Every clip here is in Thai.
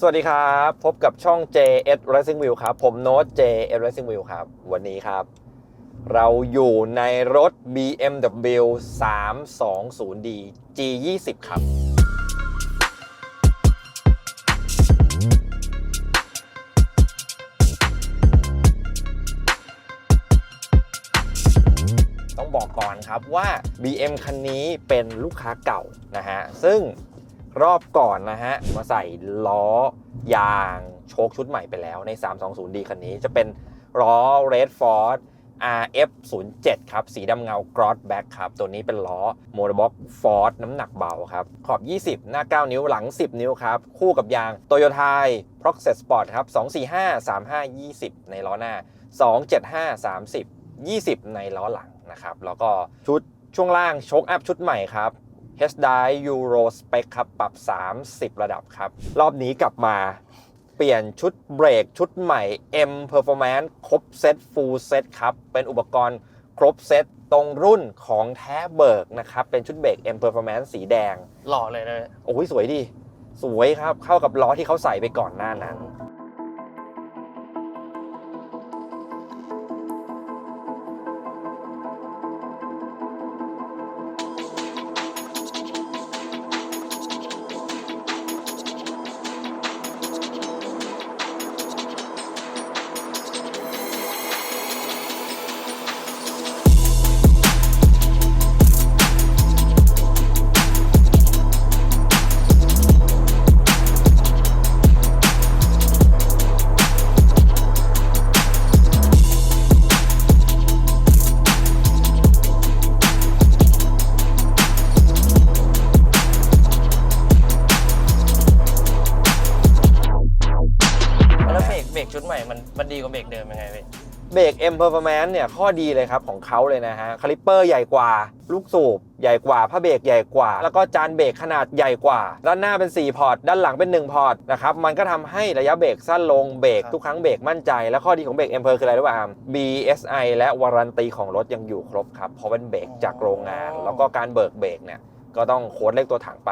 สวัสดีครับ พบกับช่อง JS Racing Wheel ครับ ผมโน้ต JS Racing Wheel ครับ วันนี้ครับ เราอยู่ในรถ BMW 320D G20 ครับ ต้องบอกก่อนครับว่า BM คันนี้เป็นลูกค้าเก่านะฮะ ซึ่ง รอบก่อนนะฮะ มาใส่ล้อยางโชคชุดใหม่ไปแล้วใน 320D คันนี้จะเป็นล้อ Red Ford RF 0 7ครับ สีดำเงา Gross Back ครับ ตัวนี้เป็นล้อ m o t o r b o x Ford น้ำหนักเบาครับ ขอบ 20 หน้า 9 นิ้วหลัง 10 นิ้วครับ คู่กับยาง Toyota Proxet Sport ครับ 245 35 20 ในล้อหน้า 275 30 20 ในล้อหลังนะครับ แล้วก็ชุดช่วงล่างโชคอัพชุดใหม่ครับ h d i Euro Spec ครับ ปรับ 30 ระดับครับ รอบนี้กลับมาเปลี่ยนชุดเบรกชุดใหม่ M Performance ครบเซต Full Set ครับ เป็นอุปกรณ์ครบเซตตรงรุ่นของแท้เบิร์กนะครับ เป็นชุดเบรก M Performance สีแดง หล่อเลยนะ โอ้ยสวยดี สวยครับ เข้ากับล้อที่เขาใส่ไปก่อนหน้านั้น ใหม่มันมันดีกว่าเบรกเดิมยังไงพี่เบรก M Performance เนี่ยข้อดีเลยครับของเขาเลยนะฮะคาลิปเปอร์ใหญ่กว่า ลูกสูบใหญ่กว่าผ้าเบรกใหญ่กว่า แล้วก็จานเบรกขนาดใหญ่กว่า ด้านหน้าเป็น 4 พอร์ต ด้านหลังเป็น 1 พอร์ตนะครับมันก็ทำให้ระยะเบรกสั้นลงเบรกทุกครั้งเบรกมั่นใจ และข้อดีของเบรก M Per คืออะไรรู้ป่ะอาม BSI และวารันตีของรถยังอยู่ครบครับเพราะเป็นเบรกจากโรงงาน แล้วก็การเบิกเบรกเนี่ยก็ต้องโค้ดเลขตัวถังไป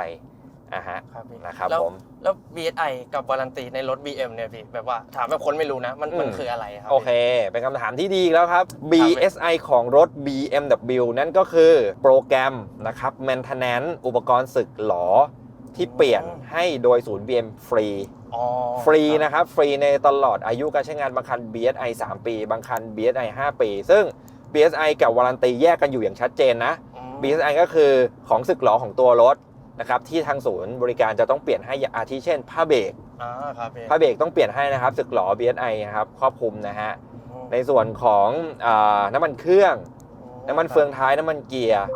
อะฮะครับพี่นะครับแล้วผม แล้ว BSI กับวารันตีในรถ BM เนี่ยพี่แบบว่าถามแบบคนไม่รู้นะ มันมันอืมคืออะไรครับ โอเค เป็นคำถามที่ดีอีกแล้วครับ BSI ของรถ BMW นั่นก็คือโปรแกรมนะครับ maintenance อุปกรณ์สึกหลอที่เปลี่ยนให้โดยศูนย์ BM ฟรี อ๋อฟรีนะครับ ฟรีในตลอดอายุการใช้งานบางคัน BSI 3 ปี บางคัน BSI 5 ปี ซึ่ง BSI กับวารันตีแยกกันอยู่อย่างชัดเจนนะ อืม BSI ก็คือของสึกหลอของตัวรถ นะครับที่ทางศูนย์บริการจะต้องเปลี่ยนให้อย่างอาทิเช่นผ้าเบรกอ่าครับพี่ผ้าเบรกต้องเปลี่ยนให้นะครับสึกหลอ BSI นะครับครอบคลุมนะฮะอืมในส่วนของอาน้ำมันเครื่อง น้ำมันเฟืองท้ายน้ำมันเกียร์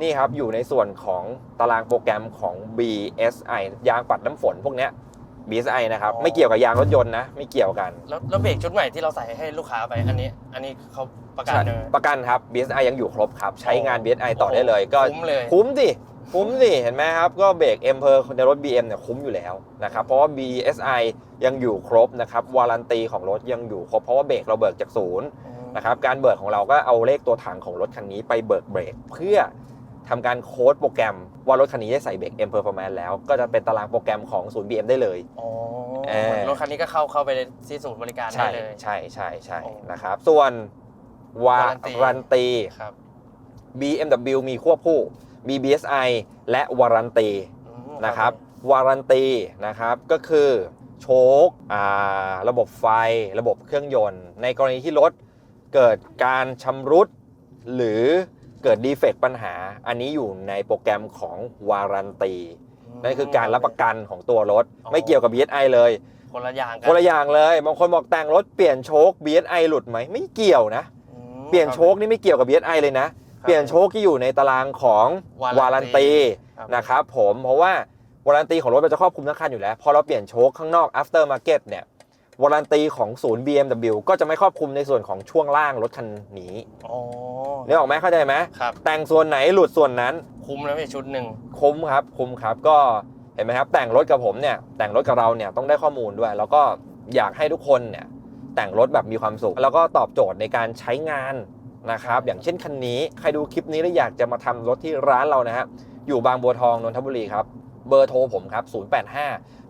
นี่ครับอยู่ในส่วนของตารางโปรแกรมของ BSI ยางปัดน้ำฝนพวกเนี้ย BSI นะครับไม่เกี่ยวกับยางรถยนต์นะไม่เกี่ยวกัน แล้วแล้วเบรกชุดใหม่ที่เราใส่ให้ลูกค้าไปอันนี้ อันนี้เขาประกาศเลยประกันครับ BSI ยังอยู่ครบครับ ใช้งาน BSI ต่อได้เลยก็คุ้มเลยคุ้มสิคุ้มสิเห็นไหมครับ ก็เบรก M เพอร์ในรถ BM เนี่ยคุ้มอยู่แล้วนะครับ เพราะว่า BSI ยังอยู่ครบนะครับ วารันตีของรถยังอยู่ครบ เพราะว่าเบรกเราเบิกจากศูนย์อืมนะครับ การเบิกของเราก็เอาเลขตัวถังของรถคันนี้ไปเบิกเบรกเพื่อทำการโค้ดโปรแกรมว่ารถคันนี้ได้ใส่เบรก M Performance แล้วก็จะเป็นตารางโปรแกรมของศูนย์ BM ได้เลยอ๋อเออรถคันนี้ก็เข้าเข้าไปที่ศูนย์บริการได้ใช่เลย ใช่ใช่ใช่โอ้นะครับ ส่วนวาวารันตีรันตีครับ BMW มีควบคู่ มี BSI และวารันตีอืมนะครับวารันตีนะครับก็คือโชคอ่าระบบไฟระบบเครื่องยนต์ ในกรณีที่รถเกิดการชำรุด หรือเกิดดีเฟกต์ปัญหา อันนี้อยู่ในโปรแกรมของวารันตีนั่นคือการรับประกันของตัวรถ ไม่เกี่ยวกับ BSI เลย คนละอย่างกัคนละอย่างเลยบางคนบอกแต่งรถเปลี่ยนโชค BSI หลุดไหมไม่เกี่ยวนะอืมเปลี่ยนโชคนี่ไม่เกี่ยวกับ BSI เลยนะครับ เปลี่ยนโชคที่อยู่ในตารางของวารันตีครับนะครับผมเพราะว่าวารันตีของรถมันจะครอบคลุมทั้งคันอยู่แล้ว พอเราเปลี่ยนโชคข้างนอก after market เนี่ยวารันตีของศูนย์ BMW ก็จะไม่ครอบคลุมในส่วนของช่วงล่างรถคันนี้อ๋อนึกออกไหมเข้าใจไหมครับแต่งส่วนไหนหลุดส่วนนั้น คุ้มแล้วพี่ชุดหนึ่งคุ้มครับ คุ้มครับก็เห็นไหมครับ แต่งรถกับผมเนี่ยแต่งรถกับเราเนี่ยต้องได้ข้อมูลด้วย แล้วก็อยากให้ทุกคนเนี่ยแต่งรถแบบมีความสุข แล้วก็ตอบโจทย์ในการใช้งาน นะครับ อย่างเช่นคันนี้ ใครดูคลิปนี้แล้วอยากจะมาทำรถที่ร้านเรานะฮะ อยู่บางบัวทองนนทบุรีครับ เบอร์โทรผมครับ 085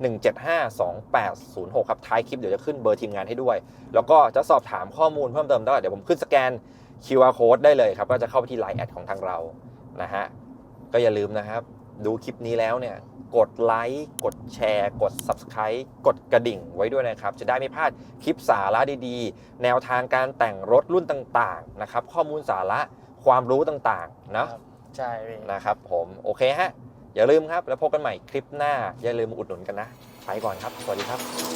175 2806 ครับ ท้ายคลิปเดี๋ยวจะขึ้นเบอร์ทีมงานให้ด้วย แล้วก็จะสอบถามข้อมูลเพิ่มเติมได้ เดี๋ยวผมขึ้นสแกน QR code ได้เลยครับ ก็จะเข้าไปที่ Line แอดของทางเรา นะฮะ ก็อย่าลืมนะครับ ดูคลิปนี้แล้วเนี่ย กดไลค์กดแชร์ กด Subscribe กดกระดิ่งไว้ด้วยนะครับ จะได้ไม่พลาดคลิปสาระดีๆ แนวทางการแต่งรถรุ่นต่างๆนะครับข้อมูลสาระความรู้ต่างๆนะครับใช่พี่นะครับผมโอเคฮะอย่าลืมครับ แล้วพบกันใหม่คลิปหน้า อย่าลืมมาอุดหนุนกันนะ ไปก่อนครับ สวัสดีครับ